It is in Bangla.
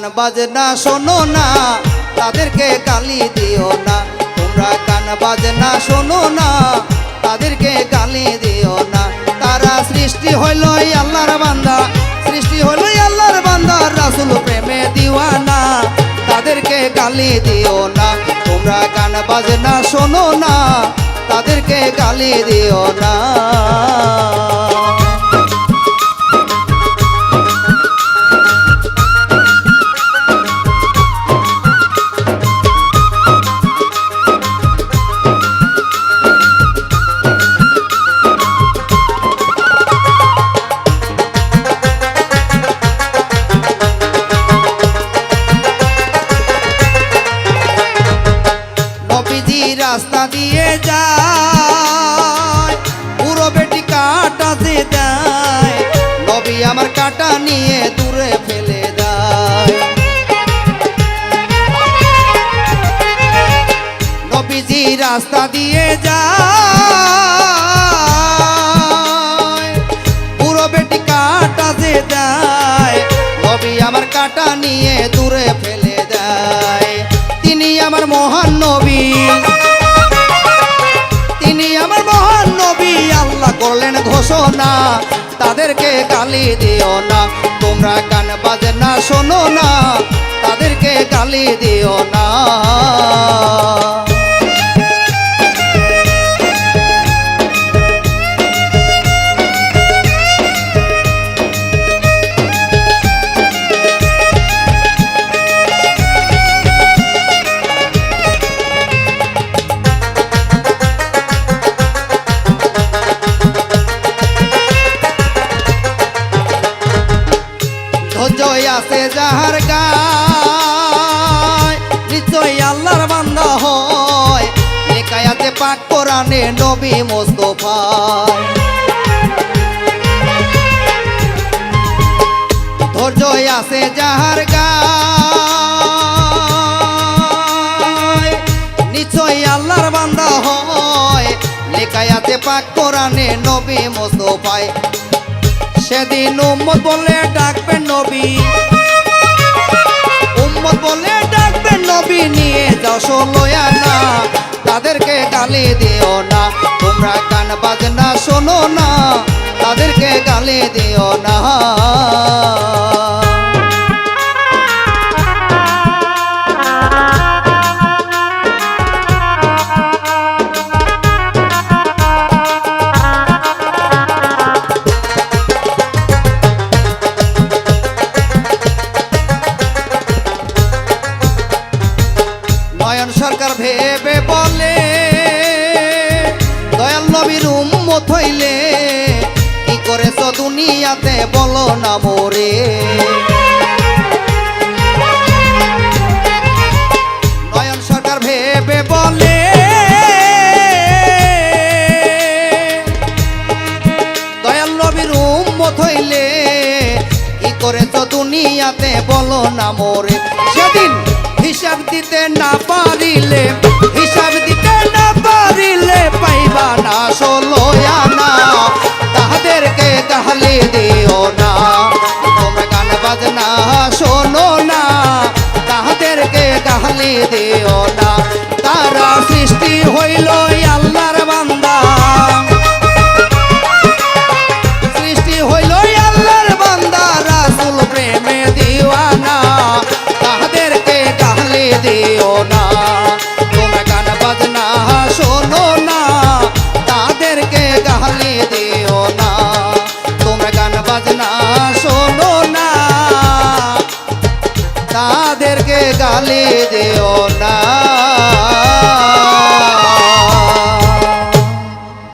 গান বাজনা শোনো না, তাদেরকে গালি দিও না। তোমরা গান বাজনা শোনো না, তাদেরকে গালি দিও না। তারা সৃষ্টি হইল আল্লাহর বান্দা, সৃষ্টি হইল আল্লাহর বান্দা, রাসুল প্রেমে দিওয়ানা। তাদেরকে গালি দিও না, তোমরা গান বাজনা শোনো না, তাদেরকে গালি দিও না। রাস্তা দিয়ে যায়। পুরো বেটি কাটাতে দেয়, নবী আমার কাটা নিয়ে দূরে ফেলে দেয়। নবীজি রাস্তা দিয়ে যায়। পুরো বেটি কাটাতে দেয়, নবী আমার কাটা নিয়ে দূরে ফেলে দেয়। গালি দিও না। তোমরা গান বাজনা শোনো না তাদেরকে গালি দিও না। আছে যাহার গায় নিশ্চয় আল্লাহর বান্দা হয়। লেখায়াতে পাক কোরআনে নবী মোস্তফায়। ধৈর্য আছে যাহার গায় নিশ্চয় আল্লাহর বান্দা হয়। লেখায়াতে পাক কোরআনে নবী মোস্তফায়। সেদিন উম্মত বলে ডাকবেন নবী। উম্মত বলে ডাকবেন নবী, নিয়ে যাও ষোলোয়া না তাদেরকে গালি দিও না, তোমরা গান বাজনা শোনো না। তাদেরকে গালি দিও না। সরকার ভেবে বলে, দয়াল নবীর উম্মত হইলে কি করেছ দুনিয়াতে বলো না মোরে? করেছ দুনিয়াতে বলো না মোরে? সেদিন হিসাব দিতে না পারিলে হিসাব দিতে না পারিলে পাইবা না, ষোলো আনা। তাহাদেরকে গালি দিও না। তোমরা গান বাজনা শোনো না। তাহাদেরকে গালি দিও গালি দিও না।